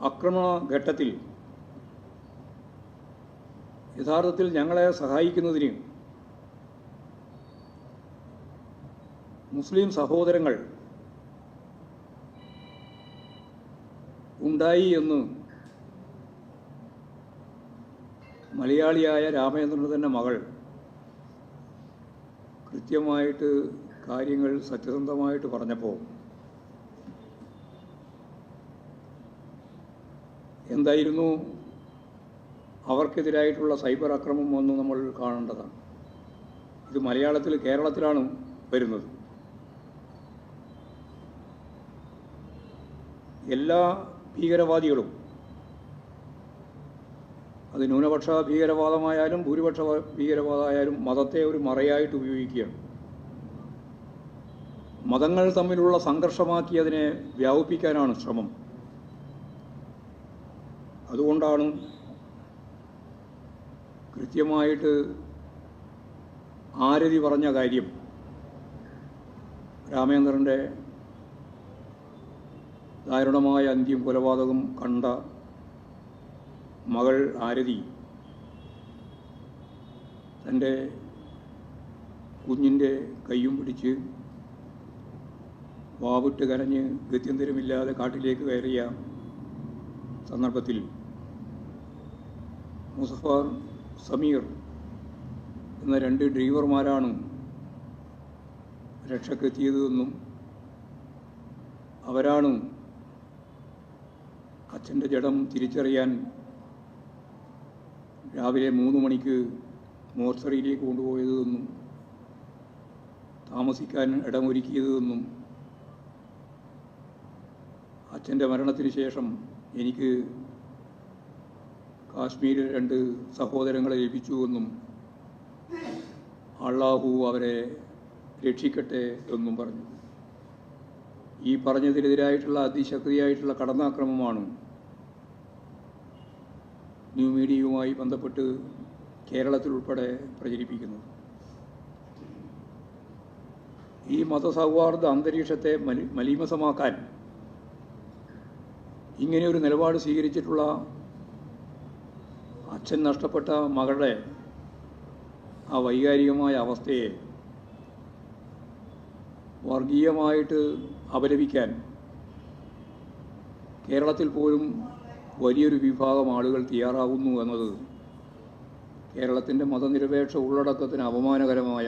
ആക്രമണ ഘട്ടത്തിൽ യഥാർത്ഥത്തിൽ ഞങ്ങളെ സഹായിക്കുന്നതിന് മുസ്ലിം സഹോദരങ്ങൾ ഉണ്ടായി എന്ന് മലയാളിയായ രാമചന്ദ്രന്റെ തന്നെ മകൾ കൃത്യമായിട്ട് കാര്യങ്ങൾ സത്യസന്ധമായിട്ട് പറഞ്ഞപ്പോൾ എന്തായിരുന്നു? അവർക്കെതിരായിട്ടുള്ള സൈബർ ആക്രമണം എന്ന് നമ്മൾ കാണേണ്ടതാണ്. ഇത് മലയാളത്തിൽ കേരളത്തിലാണ് വരുന്നത്. എല്ലാ ഭീകരവാദികളും അത് ന്യൂനപക്ഷ ഭീകരവാദമായാലും ഭൂരിപക്ഷ ഭീകരവാദമായാലും മതത്തെ ഒരു മറയായിട്ട് ഉപയോഗിക്കുകയാണ്. മതങ്ങൾ തമ്മിലുള്ള സംഘർഷമാക്കി അതിനെ വ്യാപിപ്പിക്കാനാണ് ശ്രമം. അതുകൊണ്ടാണ് കൃത്യമായിട്ട് ആരതി പറഞ്ഞ കാര്യം രാമേന്ദ്രന്റെ ദാരുണമായ അന്ത്യം കൊലപാതകം കണ്ട മകൾ ആരതി തന്റെ കുഞ്ഞിന്റെ കയ്യും പിടിച്ച് വാവിട്ട് കരഞ്ഞ് ഗത്യന്തരമില്ലാതെ കാട്ടിലേക്ക് കയറിയ സന്ദർഭത്തിൽ മുസഫർ സമീർ എന്ന രണ്ട് ഡ്രൈവർമാരാണ് രക്ഷക്കെത്തിയതെന്നും അവരാണ് അച്ഛന്റെ ജഡം തിരിച്ചറിയാൻ രാവിലെ മൂന്ന് മണിക്ക് മോർച്ചറിയിലേക്ക് കൊണ്ടുപോയതെന്നും താമസിക്കാൻ ഇടമൊരുക്കിയതെന്നും അച്ഛന്റെ മരണത്തിന് ശേഷം എനിക്ക് കാശ്മീരിൽ രണ്ട് സഹോദരങ്ങളെ ലഭിച്ചുവെന്നും അള്ളാഹു അവരെ രക്ഷിക്കട്ടെ എന്നും പറഞ്ഞു. ഈ പറഞ്ഞതിനെതിരായിട്ടുള്ള അതിശക്തിയായിട്ടുള്ള കടന്നാക്രമമാണ് ന്യൂ മീഡിയയുമായി ബന്ധപ്പെട്ട് കേരളത്തിലുൾപ്പെടെ പ്രചരിപ്പിക്കുന്നത്. ഈ മതസൗഹാർദ്ദ അന്തരീക്ഷത്തെ മലി മലീമസമാക്കാൻ ഇങ്ങനെയൊരു നിലപാട് സ്വീകരിച്ചിട്ടുള്ള അച്ഛൻ നഷ്ടപ്പെട്ട മകളുടെ ആ വൈകാരികമായ അവസ്ഥയെ വർഗീയമായിട്ട് അപലപിക്കാൻ കേരളത്തിൽ പോലും വലിയൊരു വിഭാഗം ആളുകൾ തയ്യാറാകുന്നു എന്നത് കേരളത്തിന്റെ മതനിരപേക്ഷ ഉള്ളടക്കത്തിന് അപമാനകരമായ